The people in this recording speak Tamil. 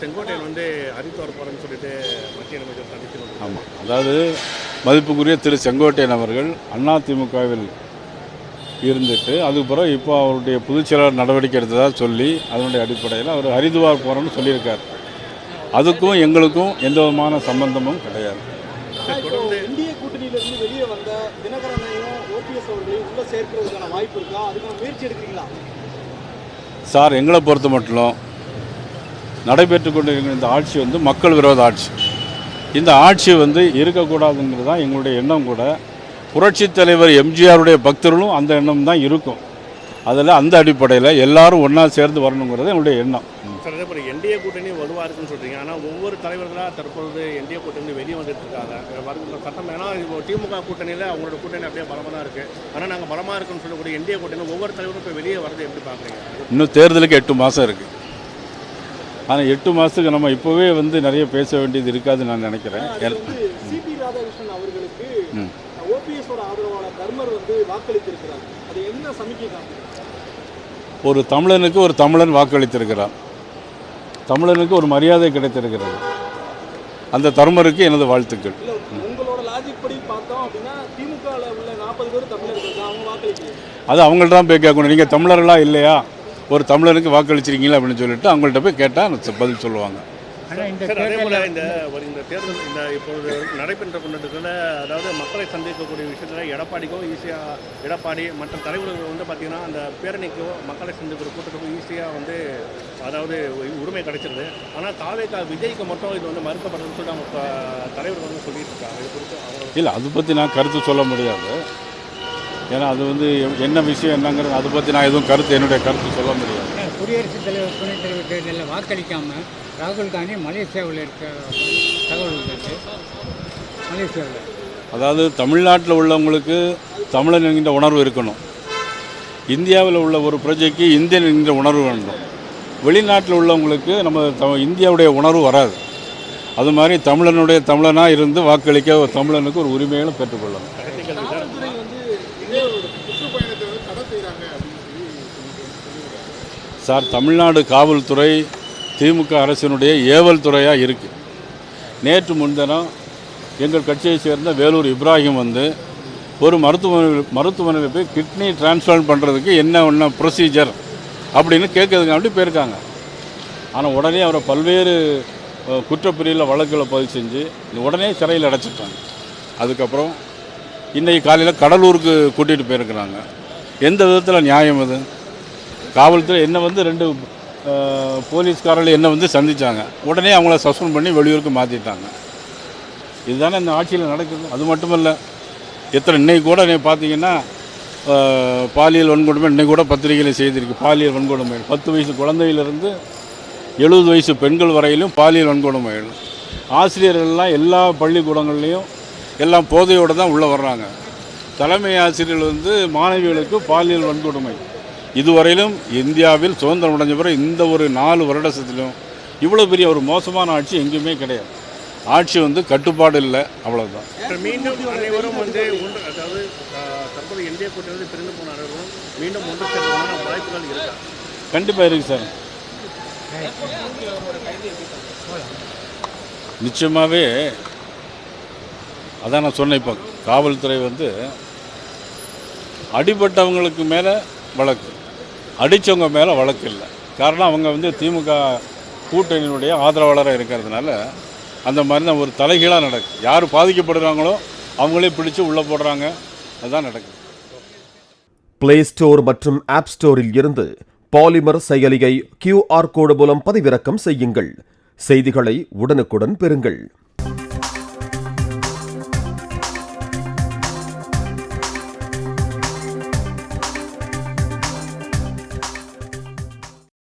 செங்கோட்டையன் வந்து ஹரித்வார் போகிறேன்னு சொல்லிட்டு மத்திய அமைச்சர் சந்திச்சு வந்திருக்காரு. ஆமாம் அதாவது மதிப்புக்குரிய திரு செங்கோட்டையன் அவர்கள் அதிமுகவில் இருந்துட்டு அதுக்கு பிறகு இப்போ அவருடைய பொதுச் செயலாளர் நடவடிக்கை எடுத்ததாக சொல்லி அதனுடைய அடிப்படையில் அவர் ஹரித்வார் போகிறோன்னு சொல்லியிருக்கார். அதுக்கும் எங்களுக்கும் எந்த விதமான சம்பந்தமும் கிடையாது. ஆனா இப்போ இந்திய கூட்டணியிலிருந்து வெளியே வந்த தினகரனையும் ஓபிஎஸ் அவர்களையும் உள்ள சேர்க்கிறதுக்கான வாய்ப்பு இருக்கா? அதுக்கான முயற்சி எடுக்கிறீங்களா? சார் எங்களை பொறுத்த மட்டும் நடைபெற்று கொண்டிருக்கிற இந்த ஆட்சி வந்து மக்கள் விரோத ஆட்சி. இந்த ஆட்சி வந்து இருக்கக்கூடாதுங்கிறது தான் எங்களுடைய எண்ணம் கூட. புரட்சித் தலைவர் எம்ஜிஆருடைய பக்தர்களும் அந்த எண்ணம் தான் இருக்கும். அதில் அந்த அடிப்படையில் எல்லாரும் ஒன்றா சேர்ந்து வரணுங்கிறது எங்களுடைய எண்ணம். சார் போல் என்டிஏ கூட்டணி வலுவாக இருக்குன்னு சொல்கிறீங்க ஆனால் ஒவ்வொரு தலைவர்களாக தற்பொழுது என்டிஏ கூட்டணி வெளியே வந்துட்டு இருக்காங்க. வருகிற சட்டம் ஏன்னா இப்போ திமுக கூட்டணியில் அவங்களோட கூட்டணி அப்படியே பலமாக தான் இருக்குது ஆனால் நாங்கள் பலமாக இருக்குன்னு சொல்லக்கூடிய என்டிஏ கூட்டணி ஒவ்வொரு தலைவரும் இப்போ வெளியே வரது எப்படி பார்க்குறீங்க இன்னும் தேர்தலுக்கு எட்டு மாதம் இருக்குது ஆனால் எட்டு மாதத்துக்கு நம்ம இப்போவே வந்து நிறைய பேச வேண்டியது இருக்காதுன்னு நான் நினைக்கிறேன். ஒரு தமிழனுக்கு ஒரு தமிழன் வாக்களித்திருக்கிறார். தமிழனுக்கு ஒரு மரியாதை கிடைத்திருக்கிறது. அந்த தர்மருக்கு எனது வாழ்த்துக்கள். அது அவங்கள்ட்ட தான் போய் கேட்கணும். நீங்கள் தமிழர்களா இல்லையா? ஒரு தமிழனுக்கு வாக்களிச்சிருக்கீங்களா அப்படின்னு சொல்லிட்டு அவங்கள்ட்ட போய் கேட்டால் பதில் சொல்லுவாங்க. இந்த ஒரு இந்த தேர்தல் இந்த இப்பொழுது நடைபெற்ற கொண்டதுல அதாவது மக்களை சந்திக்கக்கூடிய விஷயத்தில் எடப்பாடிக்கும் ஈஸியாக எடப்பாடி மற்ற தலைவர்கள் வந்து பார்த்திங்கன்னா அந்த பேரணிக்கோ மக்களை சந்திக்கிற கூட்டத்துக்கும் ஈஸியாக வந்து அதாவது உரிமை கிடைச்சிருது. ஆனால் தாவேக்கா விஜய்க்கு மட்டும் இது வந்து மறுக்கப்படுதுன்னு சொல்லிட்டு அவங்க ப- தலைவர்கள் வந்து சொல்லிட்டு இருக்காங்க. இது குறித்து அவங்க இல்லை அதை பற்றி நான் கருத்து சொல்ல முடியாது. ஏன்னா அது வந்து என்ன விஷயம் என்னங்கிறது அதை பற்றி நான் எதுவும் கருத்து என்னுடைய கருத்து சொல்ல முடியாது. குடியரசுத் தலைவர் துணைத் தலைவர் தேர்தலில் வாக்களிக்காம ராகுல் காந்தி மலேசியாவில் இருக்க தகவல் மலேசியாவில். அதாவது தமிழ்நாட்டில் உள்ளவங்களுக்கு தமிழன் என்கின்ற உணர்வு இருக்கணும். இந்தியாவில் உள்ள ஒரு பிரஜைக்கு இந்தியன் என்கின்ற உணர்வு வேண்டும். வெளிநாட்டில் உள்ளவங்களுக்கு நம்ம த- இந்தியாவுடைய உணர்வு வராது. அது மாதிரி தமிழனுடைய தமிழனாக இருந்து வாக்களிக்க ஒரு தமிழனுக்கு ஒரு உரிமைகளும் பெற்றுக்கொள்ளணும் கடைசி கேள்வி சார் காவல்துறை வந்து இதே ஒரு சுற்றுப்பயணத்தை வந்து தடை செய்கிறாங்க அப்படின்னு சொல்லி சார் தமிழ்நாடு காவல்துறை திமுக அரசினுடைய ஏவல் துறையாக இருக்குது நேற்று முன்தினம் எங்கள் கட்சியை சேர்ந்த வேலூர் இப்ராஹிம் வந்து ஒரு மருத்துவமனை மருத்துவமனையில் போய் கிட்னி டிரான்ஸ்பிளான்ட் பண்ணுறதுக்கு என்ன ஒன்று ப்ரொசீஜர் அப்படின்னு கேட்கறதுக்காண்டி போயிருக்காங்க. ஆனால் உடனே அவரை பல்வேறு குற்றப்பிரிவில் வழக்குகளை பதிவு செஞ்சு உடனே சிறையில் அடைச்சிட்டாங்க. அதுக்கப்புறம் இன்றைக்கி காலையில் கடலூருக்கு கூட்டிகிட்டு போயிருக்கிறாங்க. எந்த விதத்தில் நியாயம் அது? காவல்துறை என்னை வந்து ரெண்டு போலீஸ்காரர்கள் என்னை வந்து சந்தித்தாங்க உடனே அவங்கள சஸ்பெண்ட் பண்ணி வெளியூருக்கு மாற்றிட்டாங்க இதுதானே இந்த ஆட்சியில் நடக்குது. அது மட்டுமல்ல எத்தனை இன்னைக்கு கூட நீ பார்த்தீங்கன்னா பாலியல் வன்கொடுமை இன்னைக்கு கூட பத்திரிகையில் செய்திருக்கு. பாலியல் வன்கொடுமை. பத்து வயசு குழந்தையிலிருந்து எழுபது வயசு பெண்கள் வரையிலும் பாலியல் வன்கொடுமைகள் ஆசிரியர்கள்லாம் எல்லா பள்ளிக்கூடங்கள்லேயும் எல்லாம் போதையோடு தான் உள்ளே வர்றாங்க. தலைமை ஆசிரியர்கள் வந்து மாணவிகளுக்கு பாலியல் வன்கொடுமை. இதுவரையிலும் இந்தியாவில் சுதந்திரம் அடைஞ்ச பிறகு இந்த ஒரு நாலு வருடத்திலும் இவ்வளோ பெரிய ஒரு மோசமான ஆட்சி எங்கேயுமே கிடையாது. ஆட்சி வந்து கட்டுப்பாடு இல்லை அவ்வளவுதான். சார், மீண்டும் அனைவரும் வந்து ஒன்று அதாவது தற்போது கூட்டணி வந்து பிரிந்து போன அனைவரும் மீண்டும் ஒன்று சேர்வதற்கான வாய்ப்புகள் இருக்கா? கண்டிப்பாக இருக்குது சார். நிச்சயமாகவே அதான் நான் சொன்னேன் இப்போ காவல்துறை வந்து அடிபட்டவங்களுக்கு மேலே வழக்கு. அடித்தவங்க மேலே வழக்கு இல்லை. காரணம் அவங்க வந்து திமுக கூட்டணியினுடைய ஆதரவாளராக இருக்கிறதுனால அந்த மாதிரி தான் ஒரு தலைகீழாக நடக்குது யார் பாதிக்கப்படுறாங்களோ அவங்களே பிடிச்சு உள்ளே போடுறாங்க. அதுதான் நடக்குது. பிளே ஸ்டோர் மற்றும் ஆப் ஸ்டோரில் இருந்து பாலிமர் செயலியை கியூஆர் கோடு மூலம் பதிவிறக்கம் செய்யுங்கள். செய்திகளை உடனுக்குடன் பெறுங்கள்.